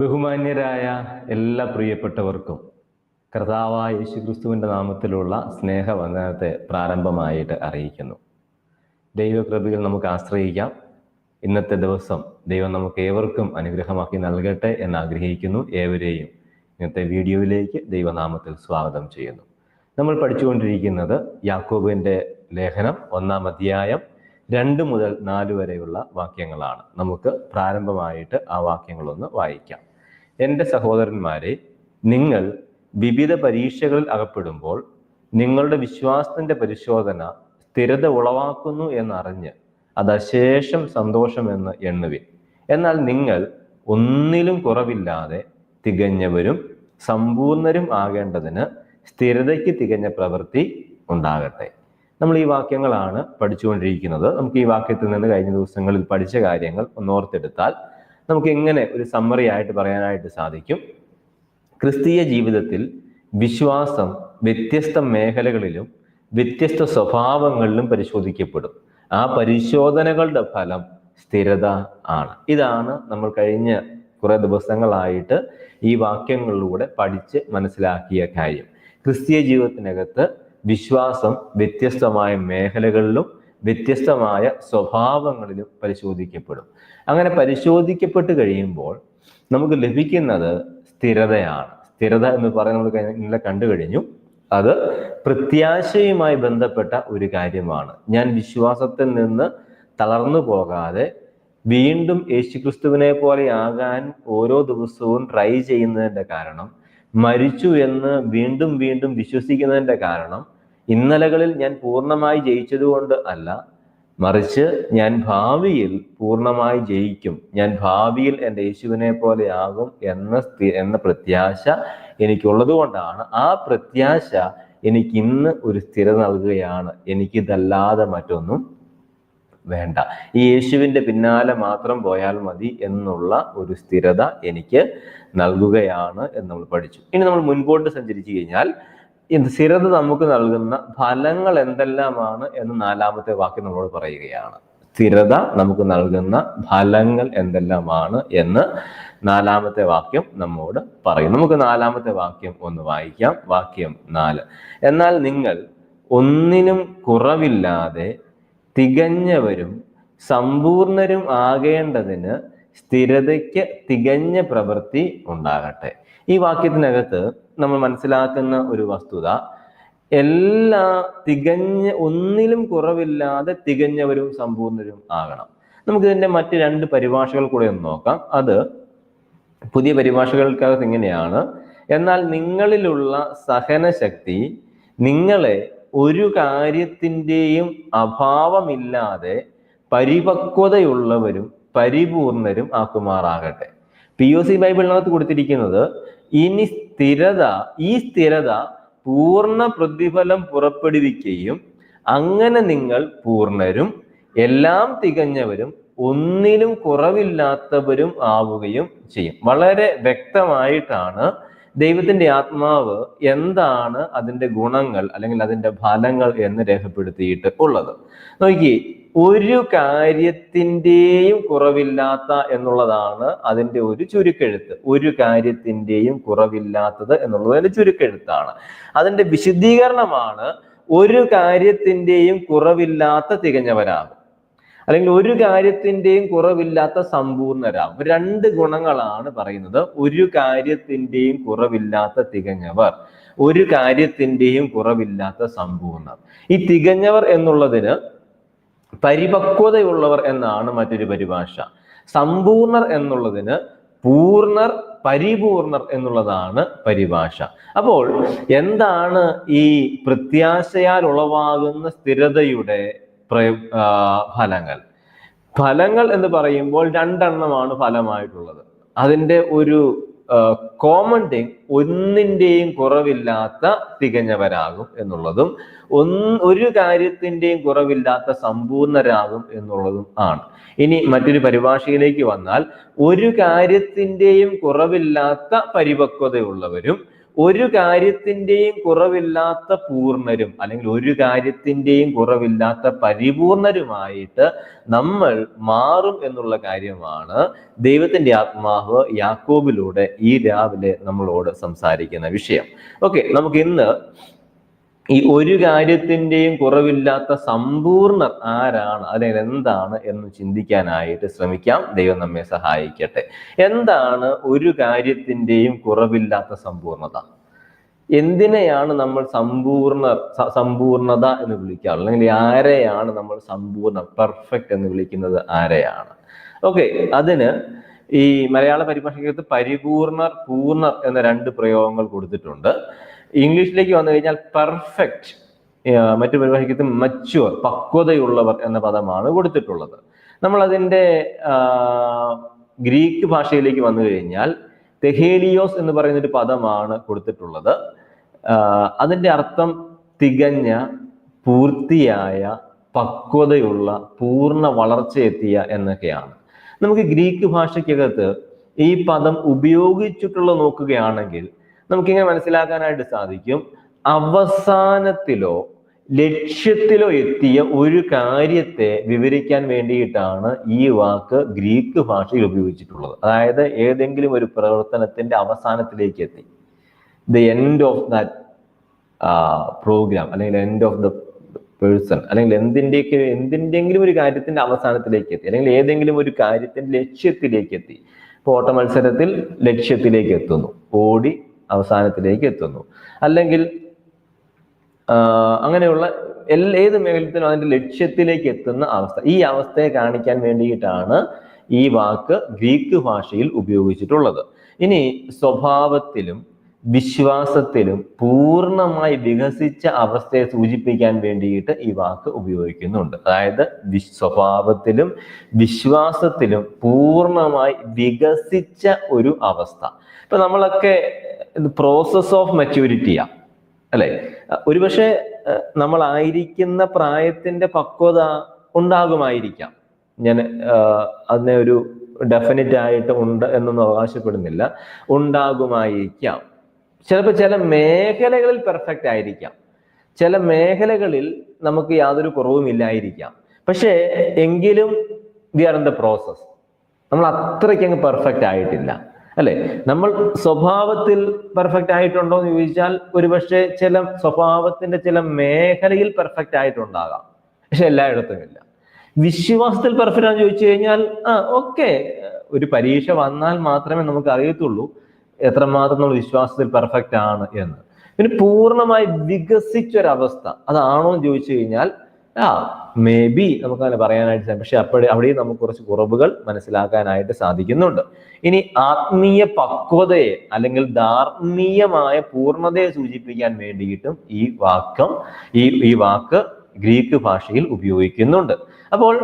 ബഹുമാന്യരായ എല്ലാ പ്രിയപ്പെട്ടവർക്കും കർത്താവായ യേശുക്രിസ്തുവിന്റെ നാമത്തിലുള്ള സ്നേഹവന്ദനത്തെ പ്രാരംഭമായിട്ട് അറിയിക്കുന്നു. ദൈവകൃപയിൽ നമുക്ക് ആശ്രയിക്കാം. ഇന്നത്തെ ദിവസം ദൈവം നമുക്ക് ഏവർക്കും അനുഗ്രഹമാക്കി നൽകട്ടെ എന്ന് ആഗ്രഹിക്കുന്നു. ഏവരെയും ഇന്നത്തെ വീഡിയോയിലേക്ക് ദൈവനാമത്തിൽ സ്വാഗതം ചെയ്യുന്നു. നമ്മൾ പഠിച്ചുകൊണ്ടിരിക്കുന്നത് യാക്കോബിന്റെ ലേഖനം ഒന്നാം അധ്യായം രണ്ട് മുതൽ നാല് വരെയുള്ള വാക്യങ്ങളാണ്. നമുക്ക് പ്രാരംഭമായിട്ട് ആ വാക്യങ്ങളൊന്ന് വായിക്കാം. എന്റെ സഹോദരന്മാരെ നിങ്ങൾ വിവിധ പരീക്ഷകളിൽ അകപ്പെടുമ്പോൾ നിങ്ങളുടെ വിശ്വാസത്തിന്റെ പരിശോധന സ്ഥിരത ഉളവാക്കുന്നു എന്നറിഞ്ഞ് അത് അശേഷം സന്തോഷമെന്ന് എണ്ണുവിൻ. എന്നാൽ നിങ്ങൾ ഒന്നിലും കുറവില്ലാതെ തികഞ്ഞവരും സമ്പൂർണരും ആകേണ്ടതിന് സ്ഥിരതയ്ക്ക് തികഞ്ഞ പ്രവൃത്തി ഉണ്ടാകട്ടെ. നമ്മൾ ഈ വാക്യങ്ങളാണ് പഠിച്ചുകൊണ്ടിരിക്കുന്നത്. നമുക്ക് ഈ വാക്യത്തിൽ നിന്ന് കഴിഞ്ഞ ദിവസങ്ങളിൽ പഠിച്ച കാര്യങ്ങൾ ഒന്ന് ഓർത്തെടുത്താൽ നമുക്ക് എങ്ങനെ ഒരു സമ്മറി ആയിട്ട് പറയാനായിട്ട് സാധിക്കും? ക്രിസ്തീയ ജീവിതത്തിൽ വിശ്വാസം വ്യത്യസ്ത മേഖലകളിലും വ്യത്യസ്ത സ്വഭാവങ്ങളിലും പരിശോധിക്കപ്പെടും. ആ പരിശോധനകളുടെ ഫലം സ്ഥിരത ആണ്. ഇതാണ് നമ്മൾ കഴിഞ്ഞ കുറെ ദിവസങ്ങളായിട്ട് ഈ വാക്യങ്ങളിലൂടെ പഠിച്ച് മനസ്സിലാക്കിയ കാര്യം. ക്രിസ്തീയ ജീവിതത്തിനകത്ത് വിശ്വാസം വ്യത്യസ്തമായ മേഖലകളിലും വ്യത്യസ്തമായ സ്വഭാവങ്ങളിലും പരിശോധിക്കപ്പെടും. അങ്ങനെ പരിശോധിക്കപ്പെട്ട് കഴിയുമ്പോൾ നമുക്ക് ലഭിക്കുന്നത് സ്ഥിരതയാണ്. സ്ഥിരത എന്ന് പറയുന്നത് നമ്മൾ ഇന്നലെ കണ്ടു കഴിഞ്ഞു. അത് പ്രത്യാശയുമായി ബന്ധപ്പെട്ട ഒരു കാര്യമാണ്. ഞാൻ വിശ്വാസത്തിൽ നിന്ന് തളർന്നു പോകാതെ വീണ്ടും യേശുക്രിസ്തുവിനെ പോലെ ആകാൻ ഓരോ ദിവസവും ട്രൈ ചെയ്യുന്നതിന്റെ കാരണം മരിച്ചു എന്ന് വീണ്ടും വീണ്ടും വിശ്വസിക്കുന്നതിന്റെ കാരണം ഇന്നലകളിൽ ഞാൻ പൂർണമായി ജയിച്ചതുകൊണ്ട് അല്ല മറിച്ച് ഞാൻ ഭാവിയിൽ പൂർണമായി ജയിക്കും. ഞാൻ ഭാവിയിൽ എന്റെ യേശുവിനെ പോലെ ആകും എന്ന എന്ന പ്രത്യാശ എനിക്കുള്ളത് കൊണ്ടാണ് ആ പ്രത്യാശ എനിക്ക് ഇന്ന് ഒരു സ്ഥിര നൽകുകയാണ്. എനിക്കിതല്ലാതെ മറ്റൊന്നും വേണ്ട. ഈ യേശുവിന്റെ പിന്നാലെ മാത്രം പോയാൽ മതി എന്നുള്ള ഒരു സ്ഥിരത എനിക്ക് നൽകുകയാണ് എന്ന് നമ്മൾ പഠിച്ചു. ഇനി നമ്മൾ മുൻപോട്ട് സഞ്ചരിച്ചു കഴിഞ്ഞാൽ ഇത് സ്ഥിരത നമുക്ക് നൽകുന്ന ഫലങ്ങൾ എന്തെല്ലാമാണ് എന്ന് നാലാമത്തെ വാക്യം നമ്മളോട് പറയുകയാണ്. സ്ഥിരത നമുക്ക് നൽകുന്ന ഫലങ്ങൾ എന്തെല്ലാമാണ് എന്ന് നാലാമത്തെ വാക്യം നമ്മോട് പറയും നമുക്ക് നാലാമത്തെ വാക്യം ഒന്ന് വായിക്കാം. വാക്യം നാല്. എന്നാൽ നിങ്ങൾ ഒന്നിനും കുറവില്ലാതെ തികഞ്ഞവരും സമ്പൂർണരും ആകേണ്ടതിന് സ്ഥിരതയ്ക്ക് തികഞ്ഞ പ്രവൃത്തി ഉണ്ടാകട്ടെ. ഈ വാക്യത്തിനകത്ത് നമ്മൾ മനസ്സിലാക്കുന്ന ഒരു വസ്തുത എല്ലാ തികഞ്ഞ ഒന്നിലും കുറവില്ലാതെ തികഞ്ഞവരും സമ്പൂർണരും ആകണം. നമുക്ക് ഇതിന്റെ മറ്റ് രണ്ട് പരിഭാഷകൾ കൂടെ ഒന്ന് നോക്കാം. അത് പുതിയ പരിഭാഷകൾക്കകത്ത് ഇങ്ങനെയാണ്. എന്നാൽ നിങ്ങളിലുള്ള സഹനശക്തി നിങ്ങളെ ഒരു കാര്യത്തിന്റെയും അഭാവമില്ലാതെ പരിപക്വതയുള്ളവരും പരിപൂർണരും ആക്കുമാറാകട്ടെ. പി ഒ സി ബൈബിളിനകത്ത് കൊടുത്തിരിക്കുന്നത് ഇനി സ്ഥിരത ഈ സ്ഥിരത പൂർണ പ്രതിഫലം പുറപ്പെടുവിക്കുകയും അങ്ങനെ നിങ്ങൾ പൂർണരും എല്ലാം തികഞ്ഞവരും ഒന്നിലും കുറവില്ലാത്തവരും ആവുകയും ചെയ്യും. വളരെ വ്യക്തമായിട്ടാണ് ദൈവത്തിന്റെ ആത്മാവ് എന്താണ് അതിന്റെ ഗുണങ്ങൾ അല്ലെങ്കിൽ അതിന്റെ ഫലങ്ങൾ എന്ന് രേഖപ്പെടുത്തിയിട്ട് ഉള്ളത്. നോക്കി ഒരു കാര്യത്തിന്റെയും കുറവില്ലാത്ത എന്നുള്ളതാണ് അതിന്റെ ഒരു ചുരുക്കെഴുത്ത്. ഒരു കാര്യത്തിന്റെയും കുറവില്ലാത്തത് എന്നുള്ളത് അതിന്റെ ചുരുക്കെഴുത്താണ്. അതിന്റെ വിശദീകരണമാണ് ഒരു കാര്യത്തിന്റെയും കുറവില്ലാത്ത തികഞ്ഞവരാകും. അല്ലെങ്കിൽ ഒരു കാര്യത്തിന്റെയും കുറവില്ലാത്ത സമ്പൂർണരാകും. രണ്ട് ഗുണങ്ങളാണ് പറയുന്നത്. ഒരു കാര്യത്തിന്റെയും കുറവില്ലാത്ത തികഞ്ഞവർ. ഒരു കാര്യത്തിന്റെയും കുറവില്ലാത്ത സമ്പൂർണർ. ഈ തികഞ്ഞവർ എന്നുള്ളതിന് പരിപക്വതയുള്ളവർ എന്നാണ് മറ്റൊരു പരിഭാഷ. സമ്പൂർണർ എന്നുള്ളതിന് പൂർണർ പരിപൂർണർ എന്നുള്ളതാണ് പരിഭാഷ. അപ്പോൾ എന്താണ് ഈ പ്രത്യാശയാൽ ഉളവാകുന്ന സ്ഥിരതയുടെ ഫലങ്ങൾ? ഫലങ്ങൾ എന്ന് പറയുമ്പോൾ രണ്ടെണ്ണമാണ് ഫലമായിട്ടുള്ളത്. അതിന്റെ ഒരു കോമൺ തിങ് ഒന്നിന്റെയും കുറവില്ലാത്ത തികഞ്ഞവരാകും എന്നുള്ളതും ഒന്ന് ഒരു കാര്യത്തിന്റെയും കുറവില്ലാത്ത സമ്പൂർണരാകും എന്നുള്ളതും ആണ്. ഇനി മറ്റൊരു പരിഭാഷയിലേക്ക് വന്നാൽ ഒരു കാര്യത്തിന്റെയും കുറവില്ലാത്ത പരിപക്വതയുള്ളവരും ഒരു കാര്യത്തിന്റെയും കുറവില്ലാത്ത പൂർണരും അല്ലെങ്കിൽ ഒരു കാര്യത്തിന്റെയും കുറവില്ലാത്ത പരിപൂർണരുമായിട്ട് നമ്മൾ മാറും എന്നുള്ള കാര്യമാണ് ദൈവത്തിന്റെ ആത്മാവ് യാക്കോബിലൂടെ ഈ രാവിലെ നമ്മളോട് സംസാരിക്കുന്ന വിഷയം. ഓക്കെ നമുക്ക് ഇന്ന് ഈ ഒരു കാര്യത്തിന്റെയും കുറവില്ലാത്ത സമ്പൂർണർ ആരാണ്? എന്താണ് എന്ന് ചിന്തിക്കാനായിട്ട് ശ്രമിക്കാം. ദൈവം നമ്മെ സഹായിക്കട്ടെ. എന്താണ് ഒരു കാര്യത്തിന്റെയും കുറവില്ലാത്ത സമ്പൂർണത? എന്തിനെയാണ് നമ്മൾ സമ്പൂർണ സമ്പൂർണത എന്ന് വിളിക്കാറുള്ളത്? അല്ലെങ്കിൽ ആരെയാണ് നമ്മൾ സമ്പൂർണ പെർഫെക്റ്റ് എന്ന് വിളിക്കുന്നത് ആരെയാണ്? ഓക്കെ അതിന് ഈ മലയാള പരിഭാഷയ്ക്കകത്ത് പരിപൂർണർ പൂർണർ എന്ന രണ്ട് പ്രയോഗങ്ങൾ കൊടുത്തിട്ടുണ്ട്. ഇംഗ്ലീഷിലേക്ക് വന്നു കഴിഞ്ഞാൽ പെർഫെക്റ്റ് മറ്റു പരിഭാഷയ്ക്ക് മച്ചുവർ പക്വതയുള്ളവർ എന്ന പദമാണ് കൊടുത്തിട്ടുള്ളത്. നമ്മൾ അതിന്റെ ഗ്രീക്ക് ഭാഷയിലേക്ക് വന്നു കഴിഞ്ഞാൽ തെഹേലിയോസ് എന്ന് പറയുന്ന ഒരു പദമാണ് കൊടുത്തിട്ടുള്ളത്. അതിന്റെ അർത്ഥം തികഞ്ഞ പൂർത്തിയായ പക്വതയുള്ള പൂർണ വളർച്ചയെത്തിയ എന്നൊക്കെയാണ്. നമുക്ക് ഗ്രീക്ക് ഭാഷയ്ക്കകത്ത് ഈ പദം ഉപയോഗിച്ചിട്ടുള്ള നോക്കുകയാണെങ്കിൽ നമുക്കിങ്ങനെ മനസ്സിലാക്കാനായിട്ട് സാധിക്കും. അവസാനത്തിലോ ലക്ഷ്യത്തിലോ എത്തിയ ഒരു കാര്യത്തെ വിവരിക്കാൻ വേണ്ടിയിട്ടാണ് ഈ വാക്ക് ഗ്രീക്ക് ഭാഷയിൽ ഉപയോഗിച്ചിട്ടുള്ളത്. അതായത് ഏതെങ്കിലും ഒരു പ്രവർത്തനത്തിന്റെ അവസാനത്തിലേക്ക് എത്തി. The end of that programme അല്ലെങ്കിൽ എൻഡ് ഓഫ് ദ പേഴ്സൺ അല്ലെങ്കിൽ എന്തിന്റെയൊക്കെ എന്തിന്റെങ്കിലും ഒരു കാര്യത്തിന്റെ അവസാനത്തിലേക്ക് എത്തി അല്ലെങ്കിൽ ഏതെങ്കിലും ഒരു കാര്യത്തിന്റെ ലക്ഷ്യത്തിലേക്ക് എത്തി. ഇപ്പോൾ ഓട്ട മത്സരത്തിൽ ലക്ഷ്യത്തിലേക്ക് എത്തുന്നു. ഓടി അവസാനത്തിലേക്ക് എത്തുന്നു അല്ലെങ്കിൽ അങ്ങനെയുള്ള ഏത് മേഖലത്തിനും അതിന്റെ ലക്ഷ്യത്തിലേക്ക് എത്തുന്ന അവസ്ഥ. ഈ അവസ്ഥയെ കാണിക്കാൻ വേണ്ടിയിട്ടാണ് ഈ വാക്ക് ഗ്രീക്ക് ഭാഷയിൽ ഉപയോഗിച്ചിട്ടുള്ളത്. ഇനി സ്വഭാവത്തിലും വിശ്വാസത്തിലും പൂർണമായി വികസിച്ച അവസ്ഥയെ സൂചിപ്പിക്കാൻ വേണ്ടിയിട്ട് ഈ വാക്ക് ഉപയോഗിക്കുന്നുണ്ട്. അതായത് സ്വഭാവത്തിലും വിശ്വാസത്തിലും പൂർണമായി വികസിച്ച ഒരു അവസ്ഥ. ഇപ്പൊ നമ്മളൊക്കെ പ്രോസസ് ഓഫ് മെച്യൂരിറ്റിയാ അല്ലെ? ഒരുപക്ഷെ നമ്മൾ ആയിരിക്കുന്ന പ്രായത്തിന്റെ പക്വത ഉണ്ടാകുമായിരിക്കാം. ഞാൻ അതിനെ ഒരു ഡെഫിനറ്റ് ആയിട്ട് ഉണ്ട് എന്നൊന്നും അവകാശപ്പെടുന്നില്ല. ഉണ്ടാകുമായിരിക്കാം. ചിലപ്പോൾ ചില മേഖലകളിൽ പെർഫെക്റ്റ് ആയിരിക്കാം. ചില മേഖലകളിൽ നമുക്ക് യാതൊരു കുറവും ഇല്ലായിരിക്കാം. പക്ഷേ എങ്കിലും we are in the process നമ്മൾ അത്രയ്ക്ക് അങ്ങ് പെർഫെക്റ്റ് ആയിട്ടില്ല. അല്ലെ? നമ്മൾ സ്വഭാവത്തിൽ പെർഫെക്റ്റ് ആയിട്ടുണ്ടോ എന്ന് ചോദിച്ചാൽ ഒരുപക്ഷെ ചില സ്വഭാവത്തിന്റെ ചില മേഖലയിൽ പെർഫെക്റ്റ് ആയിട്ടുണ്ടാകാം. പക്ഷെ എല്ലായിടത്തും ഇല്ല. വിശ്വാസത്തിൽ പെർഫെക്റ്റ് ആണെന്ന് ചോദിച്ചു കഴിഞ്ഞാൽ ആ ഓക്കെ ഒരു പരീക്ഷ വന്നാൽ മാത്രമേ നമുക്ക് അറിയത്തുള്ളൂ എത്രമാത്രം നമ്മൾ വിശ്വാസത്തിൽ പെർഫെക്റ്റ് ആണ് എന്ന്. പിന്നെ പൂർണമായി വികസിച്ചൊരവസ്ഥ അതാണോ എന്ന് ചോദിച്ചു കഴിഞ്ഞാൽ ആ മേ ബി നമുക്കങ്ങനെ പറയാനായിട്ട് പക്ഷെ അപ്പോഴേ അവിടെയും നമുക്ക് കുറച്ച് കുറവുകൾ മനസ്സിലാക്കാനായിട്ട് സാധിക്കുന്നുണ്ട്. ഇനി ആത്മീയ പക്വതയെ അല്ലെങ്കിൽ ധാർമ്മീയമായ പൂർണതയെ സൂചിപ്പിക്കാൻ വേണ്ടിയിട്ടും ഈ വാക്കം ഈ ഈ വാക്ക് ഗ്രീക്ക് ഭാഷയിൽ ഉപയോഗിക്കുന്നുണ്ട്. അപ്പോൾ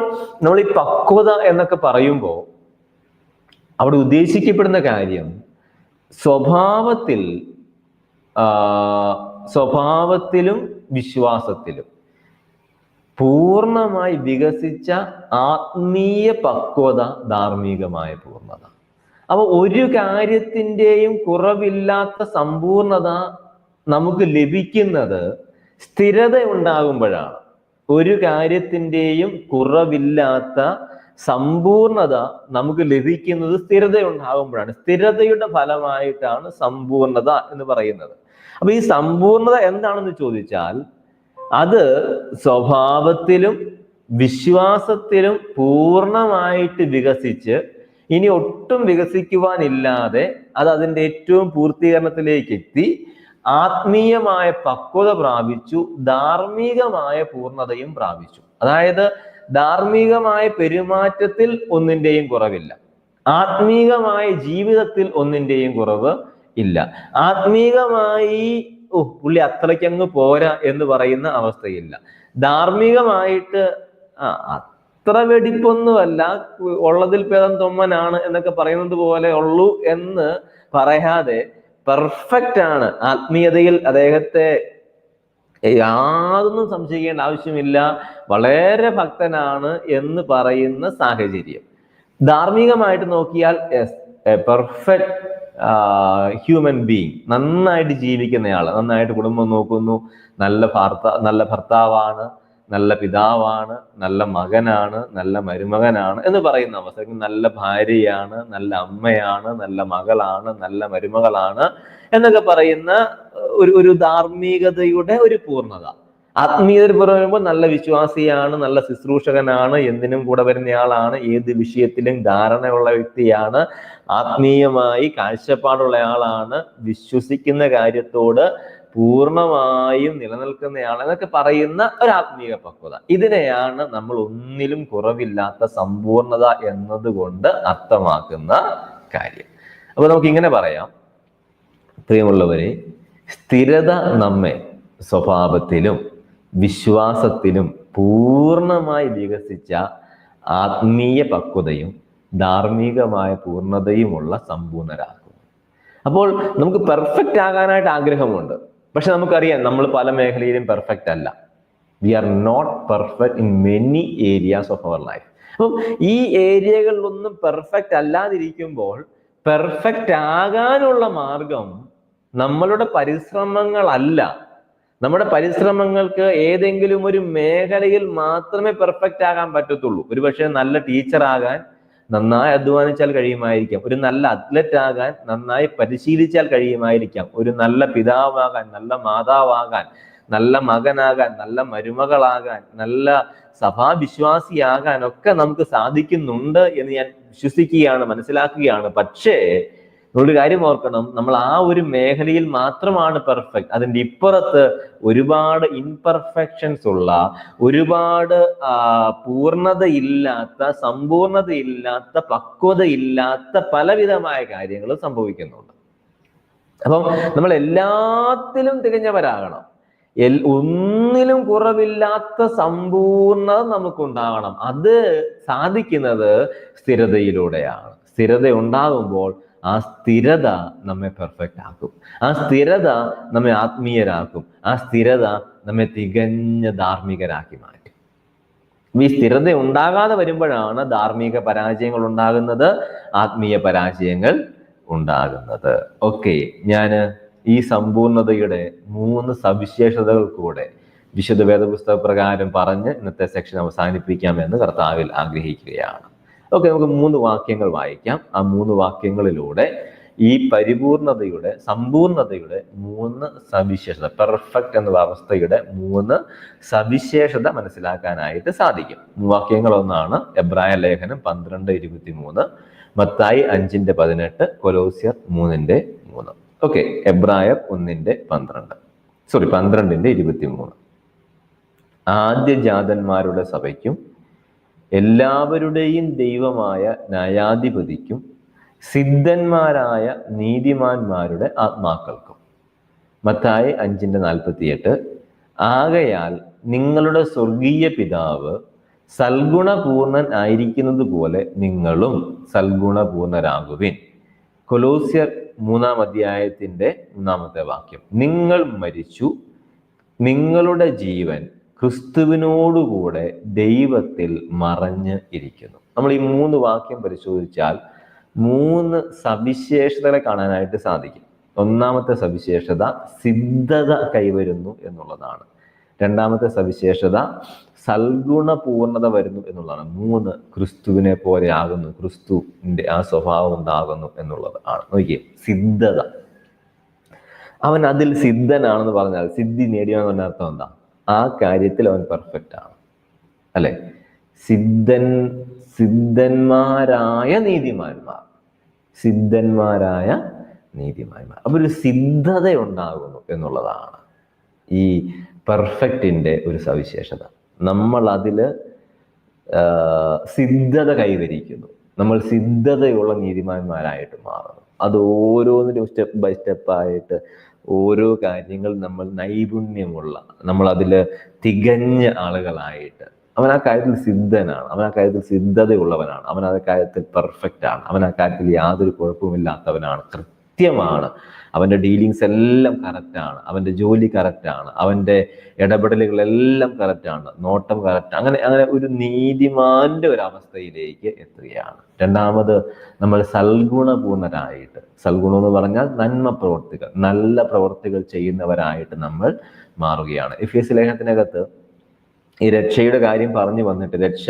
നമ്മൾ ഈ പക്വത എന്നൊക്കെ പറയുമ്പോൾ അവിടെ ഉദ്ദേശിക്കപ്പെടുന്ന കാര്യം സ്വഭാവത്തിൽ സ്വഭാവത്തിലും വിശ്വാസത്തിലും പൂർണമായി വികസിച്ച ആത്മീയ പക്വത ധാർമ്മികമായ പൂർണത. അപ്പൊ ഒരു കാര്യത്തിന്റെയും കുറവില്ലാത്ത സമ്പൂർണത നമുക്ക് ലഭിക്കുന്നത് സ്ഥിരത ഉണ്ടാകുമ്പോഴാണ്. ഒരു കാര്യത്തിന്റെയും കുറവില്ലാത്ത സമ്പൂർണത നമുക്ക് ലഭിക്കുന്നത് സ്ഥിരത ഉണ്ടാകുമ്പോഴാണ്. സ്ഥിരതയുടെ ഫലമായിട്ടാണ് സമ്പൂർണത എന്ന് പറയുന്നത്. അപ്പൊ ഈ സമ്പൂർണത എന്താണെന്ന് ചോദിച്ചാൽ അത് സ്വഭാവത്തിലും വിശ്വാസത്തിലും പൂർണമായിട്ട് വികസിച്ച് ഇനി ഒട്ടും വികസിക്കുവാനില്ലാതെ അത് അതിന്റെ ഏറ്റവും പൂർത്തീകരണത്തിലേക്ക് എത്തി ആത്മീയമായ പക്വത പ്രാപിച്ചു ധാർമ്മികമായ പൂർണതയും പ്രാപിച്ചു. അതായത് ധാർമ്മികമായ പെരുമാറ്റത്തിൽ ഒന്നിന്റെയും കുറവില്ല. ആത്മീകമായ ജീവിതത്തിൽ ഒന്നിന്റെയും കുറവ് ഇല്ല. ആത്മീകമായി ഓ പുള്ളി അത്രയ്ക്കങ്ങ് പോരാ എന്ന് പറയുന്ന അവസ്ഥയില്ല. ധാർമ്മികമായിട്ട് ആ അത്ര വെടിപ്പൊന്നുമല്ല ഉള്ളതിൽ ഭേദം തൊമ്മനാണ് എന്നൊക്കെ പറയുന്നത് പോലെ ഉള്ളൂ എന്ന് പറയാതെ പെർഫെക്റ്റ് ആണ് ആത്മീയതയിൽ അദ്ദേഹത്തെ യാതൊന്നും സംശയിക്കേണ്ട ആവശ്യമില്ല വളരെ ഭക്തനാണ് എന്ന് പറയുന്ന സാഹചര്യം. ധാർമ്മികമായിട്ട് നോക്കിയാൽ പെർഫെക്റ്റ് ഹ്യൂമൻ ബീങ് നന്നായിട്ട് ജീവിക്കുന്നയാൾ നന്നായിട്ട് കുടുംബം നോക്കുന്നു നല്ല ഭർത്ത നല്ല ഭർത്താവാണ് നല്ല പിതാവാണ് നല്ല മകനാണ് നല്ല മരുമകനാണ് എന്ന് പറയുന്ന അവസ്ഥ നല്ല ഭാര്യയാണ് നല്ല അമ്മയാണ് നല്ല മകളാണ് നല്ല മരുമകളാണ് എന്നൊക്കെ പറയുന്ന ഒരു ഒരു ധാർമ്മികതയുടെ ഒരു പൂർണത. ആത്മീയത പറയുമ്പോൾ നല്ല വിശ്വാസിയാണ് നല്ല ശുശ്രൂഷകനാണ് എന്തിനും കൂടെ വരുന്നയാളാണ് ഏത് വിഷയത്തിലും ധാരണയുള്ള വ്യക്തിയാണ് ആത്മീയമായി കാഴ്ചപ്പാടുള്ള ആളാണ് വിശ്വസിക്കുന്ന കാര്യത്തോട് പൂർണമായും നിലനിൽക്കുന്നയാൾ എന്നൊക്കെ പറയുന്ന ഒരു ആത്മീയ പക്വത. ഇതിനെയാണ് നമ്മൾ ഒന്നിലും കുറവില്ലാത്ത സമ്പൂർണത എന്നതുകൊണ്ട് അർത്ഥമാക്കുന്ന കാര്യം. അപ്പൊ നമുക്ക് ഇങ്ങനെ പറയാം. പ്രിയമുള്ളവരെ സ്ഥിരത നമ്മെ സ്വഭാവത്തിലും വിശ്വാസത്തിലും പൂർണമായി വികസിച്ച ആത്മീയ പക്വതയും ധാർമ്മികമായ പൂർണതയുമുള്ള സമ്പൂർണരാകും അപ്പോൾ നമുക്ക് പെർഫെക്റ്റ് ആകാനായിട്ട് ആഗ്രഹമുണ്ട്. പക്ഷെ നമുക്കറിയാം നമ്മൾ പല മേഖലയിലും പെർഫെക്റ്റ് അല്ല. We are not perfect in many areas of our life അപ്പം ഈ ഏരിയകളിലൊന്നും പെർഫെക്റ്റ് അല്ലാതിരിക്കുമ്പോൾ പെർഫെക്റ്റ് ആകാനുള്ള മാർഗം നമ്മളുടെ പരിശ്രമങ്ങളല്ല. നമ്മുടെ പരിശ്രമങ്ങൾക്ക് ഏതെങ്കിലും ഒരു മേഖലയിൽ മാത്രമേ പെർഫെക്റ്റ് ആകാൻ പറ്റത്തുള്ളൂ. ഒരുപക്ഷെ നല്ല ടീച്ചർ ആകാൻ നന്നായി അധ്വാനിച്ചാൽ കഴിയുമായിരിക്കാം. ഒരു നല്ല അത്ലറ്റ് ആകാൻ നന്നായി പരിശീലിച്ചാൽ കഴിയുമായിരിക്കാം. ഒരു നല്ല പിതാവാകാൻ നല്ല മാതാവാകാൻ നല്ല മകനാകാൻ നല്ല മരുമകളാകാൻ നല്ല സഭാവിശ്വാസിയാകാൻ ഒക്കെ നമുക്ക് സാധിക്കുന്നുണ്ട് എന്ന് ഞാൻ വിശ്വസിക്കുകയാണ് മനസ്സിലാക്കുകയാണ്. പക്ഷേ നമ്മളൊരു കാര്യം ഓർക്കണം. നമ്മൾ ആ ഒരു മേഖലയിൽ മാത്രമാണ് പെർഫെക്റ്റ് അതിന്റെ ഇപ്പുറത്ത് ഒരുപാട് ഇൻപെർഫെക്ഷൻസ് ഉള്ള ഒരുപാട് പൂർണതയില്ലാത്ത സമ്പൂർണതയില്ലാത്ത പക്വതയില്ലാത്ത പലവിധമായ കാര്യങ്ങൾ സംഭവിക്കുന്നുണ്ട്. അപ്പം നമ്മൾ എല്ലാത്തിലും തികഞ്ഞവരാകണം. എൽ ഒന്നിലും കുറവില്ലാത്ത സമ്പൂർണത നമുക്കുണ്ടാകണം. അത് സാധിക്കുന്നത് സ്ഥിരതയിലൂടെയാണ്. സ്ഥിരത ഉണ്ടാകുമ്പോൾ ആ സ്ഥിരത നമ്മെ പെർഫെക്റ്റ് ആക്കും. ആ സ്ഥിരത നമ്മെ ആത്മീയരാക്കും. ആ സ്ഥിരത നമ്മെ തികഞ്ഞ ധാർമ്മികരാക്കി മാറ്റും. ഈ സ്ഥിരത ഉണ്ടാകാതെ വരുമ്പോഴാണ് ധാർമ്മിക പരാജയങ്ങൾ ഉണ്ടാകുന്നത് ആത്മീയ പരാജയങ്ങൾ ഉണ്ടാകുന്നത്. ഓക്കെ ഞാൻ ഈ സമ്പൂർണതയുടെ മൂന്ന് സവിശേഷതകൾ കൂടെ വിശുദ്ധ വേദപുസ്തക പ്രകാരം പറഞ്ഞ് ഇന്നത്തെ സെക്ഷൻ അവസാനിപ്പിക്കാമെന്ന് കർത്താവിൽ ആഗ്രഹിക്കുകയാണ്. ഓക്കെ നമുക്ക് മൂന്ന് വാക്യങ്ങൾ വായിക്കാം. ആ മൂന്ന് വാക്യങ്ങളിലൂടെ ഈ പരിപൂർണതയുടെ സമ്പൂർണതയുടെ മൂന്ന് സവിശേഷത പെർഫെക്റ്റ് എന്ന അവസ്ഥയുടെ മൂന്ന് സവിശേഷത മനസ്സിലാക്കാനായിട്ട് സാധിക്കും. വാക്യങ്ങൾ ഒന്നാണ് എബ്രായ ലേഖനം പന്ത്രണ്ട് ഇരുപത്തി മൂന്ന് മത്തായി അഞ്ചിന്റെ പതിനെട്ട് കൊലോസിയർ മൂന്നിന്റെ മൂന്ന്. ഓക്കെ എബ്രായർ ഒന്നിന്റെ പന്ത്രണ്ട്. സോറി പന്ത്രണ്ടിന്റെ ഇരുപത്തി മൂന്ന് ആദ്യ ജാതന്മാരുടെ സഭയ്ക്കും എല്ലാവരുടെയും ദൈവമായ ന്യായാധിപതിക്കും സിദ്ധന്മാരായ നീതിമാന്മാരുടെ ആത്മാക്കൾക്കും. മത്തായി അഞ്ചിന്റെ നാൽപ്പത്തിയെട്ട് ആകയാൽ നിങ്ങളുടെ സ്വർഗീയ പിതാവ് സൽഗുണപൂർണൻ ആയിരിക്കുന്നത് പോലെ നിങ്ങളും സൽഗുണപൂർണരാകുവിൻ. കൊലോസ്യർ മൂന്നാം അധ്യായത്തിന്റെ മൂന്നാമത്തെ വാക്യം നിങ്ങൾ മരിച്ചു നിങ്ങളുടെ ജീവൻ ക്രിസ്തുവിനോടുകൂടെ ദൈവത്തിൽ മറഞ്ഞ് ഇരിക്കുന്നു. നമ്മൾ ഈ മൂന്ന് വാക്യം പരിശോധിച്ചാൽ മൂന്ന് സവിശേഷതകളെ കാണാനായിട്ട് സാധിക്കും. ഒന്നാമത്തെ സവിശേഷത സിദ്ധത കൈവരുന്നു എന്നുള്ളതാണ്. രണ്ടാമത്തെ സവിശേഷത സൽഗുണ പൂർണത വരുന്നു എന്നുള്ളതാണ്. മൂന്ന് ക്രിസ്തുവിനെ പോലെ ആകുന്നു ക്രിസ്തുവിന്റെ ആ സ്വഭാവം ഉണ്ടാകുന്നു എന്നുള്ളത് ആണ്. നോക്കിയേ സിദ്ധത. അവൻ അതിൽ സിദ്ധനാണെന്ന് പറഞ്ഞാൽ സിദ്ധി നേടിയാണെന്ന് പറഞ്ഞ അർത്ഥം എന്താ? ആ കാര്യത്തിൽ അവൻ പെർഫെക്റ്റ് ആണ്. അല്ലെ? സിദ്ധൻ സിദ്ധന്മാരായ നീതിമാന്മാർ. സിദ്ധന്മാരായ നീതിമാന്മാർ. അപ്പൊ ഒരു സിദ്ധത ഉണ്ടാകുന്നു എന്നുള്ളതാണ് ഈ പെർഫെക്റ്റിന്റെ ഒരു സവിശേഷത. നമ്മൾ അതിൽ സിദ്ധത കൈവരിക്കുന്നു. നമ്മൾ സിദ്ധതയുള്ള നീതിമാന്മാരായിട്ട് മാറുന്നു. അത് ഓരോന്നിനും സ്റ്റെപ്പ് ബൈ സ്റ്റെപ്പായിട്ട് ഓരോ കാര്യങ്ങൾ നമ്മൾ നൈപുണ്യമുള്ള നമ്മൾ അതിൽ തികഞ്ഞ ആളുകളായിട്ട്. അവൻ ആ കാര്യത്തിൽ സിദ്ധനാണ്. അവൻ ആ കാര്യത്തിൽ സിദ്ധതയുള്ളവനാണ്. അവൻ ആ കാര്യത്തിൽ പെർഫെക്റ്റ് ആണ്. അവൻ ആ കാര്യത്തിൽ യാതൊരു കുഴപ്പമില്ലാത്തവനാണ്. കൃത്യമാണ്. അവന്റെ ഡീലിങ്സ് എല്ലാം കറക്റ്റാണ് അവന്റെ ജോലി കറക്റ്റാണ് അവന്റെ ഇടപെടലുകളെല്ലാം കറക്റ്റാണ് നോട്ടം കറക്റ്റ് അങ്ങനെ അങ്ങനെ ഒരു നീതിമാന്റെ ഒരു അവസ്ഥയിലേക്ക് എത്തുകയാണ്. രണ്ടാമത് നമ്മൾ സൽഗുണപൂർണരായിട്ട് സൽഗുണം എന്ന് പറഞ്ഞാൽ നന്മ പ്രവർത്തികൾ നല്ല പ്രവർത്തികൾ ചെയ്യുന്നവരായിട്ട് നമ്മൾ മാറുകയാണ്. എഫ് എസ് ലേഖനത്തിനകത്ത് ഈ രക്ഷയുടെ കാര്യം പറഞ്ഞു വന്നിട്ട് രക്ഷ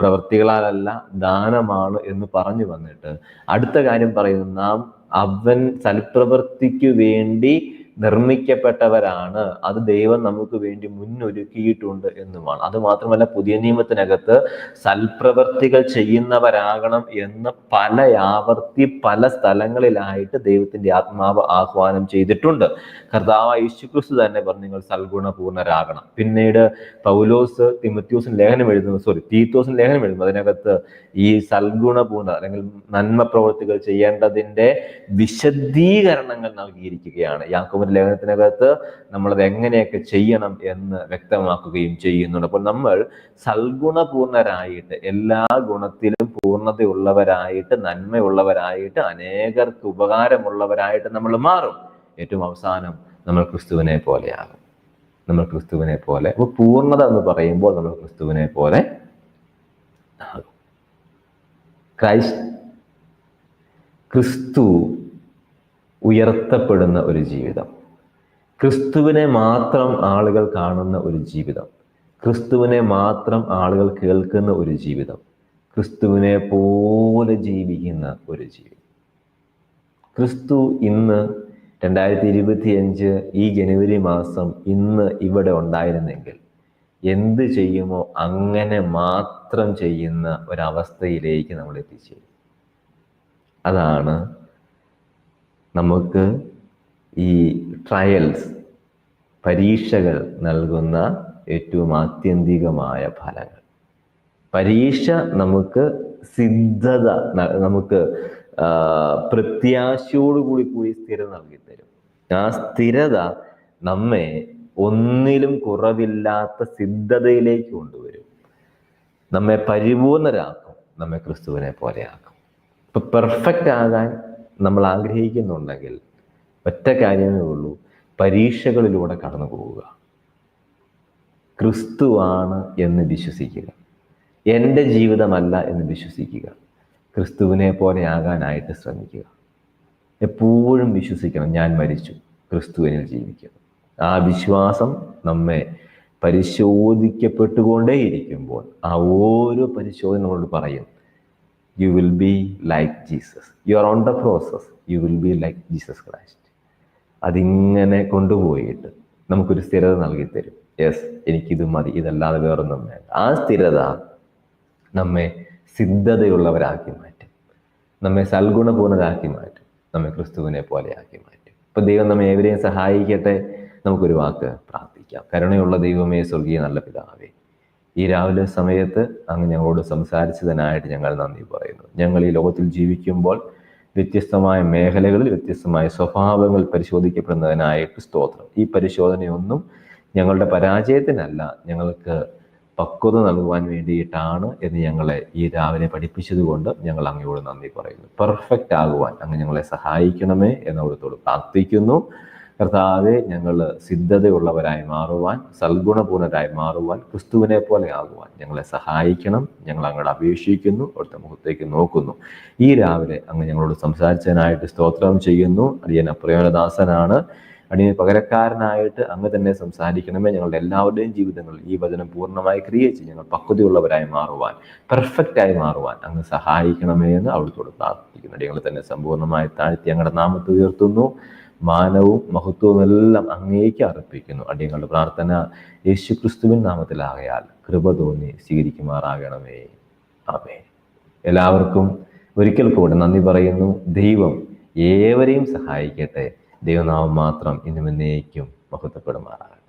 പ്രവർത്തികളാലല്ല ദാനമാണ് എന്ന് പറഞ്ഞു വന്നിട്ട് അടുത്ത കാര്യം പറയുന്നത് നാം അവൻ സൽപ്രവൃത്തിക്ക് വേണ്ടി നിർമ്മിക്കപ്പെട്ടവരാണ്. അത് ദൈവം നമുക്ക് വേണ്ടി മുന്നൊരുക്കിയിട്ടുണ്ട് എന്നുമാണ്. അത് മാത്രമല്ല പുതിയ നിയമത്തിനകത്ത് സൽപ്രവർത്തികൾ ചെയ്യുന്നവരാകണം എന്ന് പല ആവർത്തി പല സ്ഥലങ്ങളിലായിട്ട് ദൈവത്തിന്റെ ആത്മാവ് ആഹ്വാനം ചെയ്തിട്ടുണ്ട്. കർത്താവ് യേശുക്രിസ്തു തന്നെ പറഞ്ഞു നിങ്ങൾ സൽഗുണപൂർണരാകണം. പിന്നീട് പൗലോസ് തിമത്യൂസിന് ലേഖനം എഴുതുന്നു സോറി തീത്തോസിന് ലേഖനം എഴുതുന്നു. അതിനകത്ത് ഈ സൽഗുണപൂർണ അല്ലെങ്കിൽ നന്മ പ്രവൃത്തികൾ ചെയ്യേണ്ടതിന്റെ വിശദീകരണങ്ങൾ നൽകിയിരിക്കുകയാണ്. യാക്കോബിന്റെ ലേഖനത്തിനകത്ത് നമ്മളത് എങ്ങനെയൊക്കെ ചെയ്യണം എന്ന് വ്യക്തമാക്കുകയും ചെയ്യുന്നുണ്ട്. അപ്പോൾ നമ്മൾ സൽഗുണപൂർണരായിട്ട് എല്ലാ ഗുണത്തിലും പൂർണതയുള്ളവരായിട്ട് നന്മയുള്ളവരായിട്ട് അനേകർക്ക് ഉപകാരമുള്ളവരായിട്ട് നമ്മൾ മാറും. ഏറ്റവും അവസാനം നമ്മൾ ക്രിസ്തുവിനെ പോലെയാകും. നമ്മൾ ക്രിസ്തുവിനെ പോലെ അപ്പോൾ പൂർണത എന്ന് പറയുമ്പോൾ നമ്മൾ ക്രിസ്തുവിനെ പോലെ ആകും. ക്രൈസ്റ്റ് ക്രിസ്തു ഉയർത്തപ്പെടുന്ന ഒരു ജീവിതം. ക്രിസ്തുവിനെ മാത്രം ആളുകൾ കാണുന്ന ഒരു ജീവിതം. ക്രിസ്തുവിനെ മാത്രം ആളുകൾ കേൾക്കുന്ന ഒരു ജീവിതം. ക്രിസ്തുവിനെ പോലെ ജീവിക്കുന്ന ഒരു ജീവിതം. ക്രിസ്തു ഇന്ന് രണ്ടായിരത്തി ഇരുപത്തി അഞ്ച് ഈ ജനുവരി മാസം ഇന്ന് ഇവിടെ ഉണ്ടായിരുന്നെങ്കിൽ എന്ത് ചെയ്യുമോ അങ്ങനെ മാത്രം ചെയ്യുന്ന ഒരവസ്ഥയിലേക്ക് നമ്മൾ എത്തിച്ചേരും. അതാണ് നമുക്ക് ഈ ട്രയൽസ് പരീക്ഷകൾ നൽകുന്ന ഏറ്റവും ആത്യന്തികമായ ഫലങ്ങൾ. പരീക്ഷ നമുക്ക് സിദ്ധത നമുക്ക് പ്രത്യാശയോടുകൂടി കൂടി സ്ഥിരത നൽകി തരും. ആ സ്ഥിരത നമ്മെ ഒന്നിലും കുറവില്ലാത്ത സിദ്ധതയിലേക്ക് കൊണ്ടുവരും. നമ്മെ പരിപൂർണരാക്കും നമ്മെ ക്രിസ്തുവിനെ പോലെയാക്കും. ഇപ്പൊ പെർഫെക്റ്റ് ആകാൻ നമ്മൾ ആഗ്രഹിക്കുന്നുണ്ടെങ്കിൽ ഒറ്റ കാര്യമേ ഉള്ളൂ. പരീക്ഷകളിലൂടെ കടന്നു പോവുക ക്രിസ്തുവാണ് എന്ന് വിശ്വസിക്കുക. എന്റെ ജീവിതമല്ല എന്ന് വിശ്വസിക്കുക. ക്രിസ്തുവിനെ പോലെ ആകാനായിട്ട് ശ്രമിക്കുക. എപ്പോഴും വിശ്വസിക്കണം ഞാൻ മരിച്ചു ക്രിസ്തുവിനിൽ ജീവിക്കുന്നു. ആ വിശ്വാസം നമ്മെ പരിശോധിക്കപ്പെട്ടുകൊണ്ടേയിരിക്കുമ്പോൾ ആ ഓരോ പരിശോധന നമ്മളോട് പറയും you will be like Jesus you are on the process you will be like Jesus Christ അതിങ്ങനെ കൊണ്ടുപോയിട്ട് നമുക്കൊരു സ്ഥിരത നൽകി തരും യെസ് എനിക്കിത് മതി ഇതല്ലാതെ വേറൊന്നും വേണ്ട. ആ സ്ഥിരത നമ്മെ സിദ്ധതയുള്ളവരാക്കി മാറ്റും. നമ്മെ സൽഗുണപൂർണരാക്കി മാറ്റും. നമ്മെ ക്രിസ്തുവിനെ പോലെയാക്കി മാറ്റും. ഇപ്പം ദൈവം നമ്മെ ഏവരെയും സഹായിക്കട്ടെ. നമുക്കൊരു വാക്ക് പ്രാർത്ഥിക്കാം. കരുണയുള്ള ദൈവമേ സ്വർഗീയ നല്ല പിതാവേ ഈ രാവിലെ സമയത്ത് അങ്ങ് ഞങ്ങളോട് സംസാരിച്ചതിനായിട്ട് ഞങ്ങൾ നന്ദി പറയുന്നു. ഞങ്ങൾ ഈ ലോകത്തിൽ ജീവിക്കുമ്പോൾ വ്യത്യസ്തമായ മേഖലകളിൽ വ്യത്യസ്തമായ സ്വഭാവങ്ങൾ പരിശോധിക്കപ്പെടുന്നതിനായിട്ട് സ്തോത്രം. ഈ പരിശോധനയൊന്നും ഞങ്ങളുടെ പരാജയത്തിനല്ല ഞങ്ങൾക്ക് പക്വത നൽകുവാൻ വേണ്ടിയിട്ടാണ് എന്ന് ഞങ്ങളെ ഈ രാവിലെ പഠിപ്പിച്ചതുകൊണ്ട് ഞങ്ങൾ അങ്ങയോട് നന്ദി പറയുന്നു. പെർഫെക്റ്റ് ആകുവാൻ അങ്ങ് ഞങ്ങളെ സഹായിക്കണമേ എന്നവിടത്തോട് പ്രാർത്ഥിക്കുന്നു. കർത്താവെ ഞങ്ങൾ സിദ്ധതയുള്ളവരായി മാറുവാൻ സൽഗുണപൂർണരായി മാറുവാൻ ക്രിസ്തുവിനെ പോലെ ആകുവാൻ ഞങ്ങളെ സഹായിക്കണം ഞങ്ങൾ അങ്ങോട്ട് അപേക്ഷിക്കുന്നു അവിടുത്തെ മുഖത്തേക്ക് നോക്കുന്നു. ഈ രാവിലെ അങ്ങ് ഞങ്ങളോട് സംസാരിച്ചതിനായിട്ട് സ്തോത്രം ചെയ്യുന്നു. അടിയൻ പ്രയോജനദാസനാണ് അടിയന് പകരക്കാരനായിട്ട് അങ്ങ് തന്നെ സംസാരിക്കണമേ. ഞങ്ങളുടെ എല്ലാവരുടെയും ജീവിതങ്ങളിൽ ഈ വചനം പൂർണമായി ക്രിയേറ്റ് ഞങ്ങൾ പക്വതയുള്ളവരായി മാറുവാൻ പെർഫെക്റ്റായി മാറുവാൻ അങ്ങ് സഹായിക്കണമേ എന്ന് അവിടുത്തോട് പ്രാർത്ഥിക്കുന്നു. അടിയങ്ങൾ തന്നെ സമ്പൂർണമായി താഴ്ത്തി ഞങ്ങളുടെ നാമത്ത് ഉയർത്തുന്നു. മാനവും മഹത്വവും എല്ലാം അങ്ങേക്ക് അർപ്പിക്കുന്നു. അടിയങ്ങളുടെ പ്രാർത്ഥന യേശു ക്രിസ്തുവിൻ നാമത്തിലാകയാൽ കൃപ തോന്നി സ്വീകരിക്കുമാറാകണമേ. ആമേ എല്ലാവർക്കും ഒരിക്കൽ കൂടെ നന്ദി പറയുന്നു. ദൈവം ഏവരെയും സഹായിക്കട്ടെ. ദൈവനാമം മാത്രം ഇന്നും എന്നേക്കും മഹത്വപ്പെടുമാറാകട്ടെ.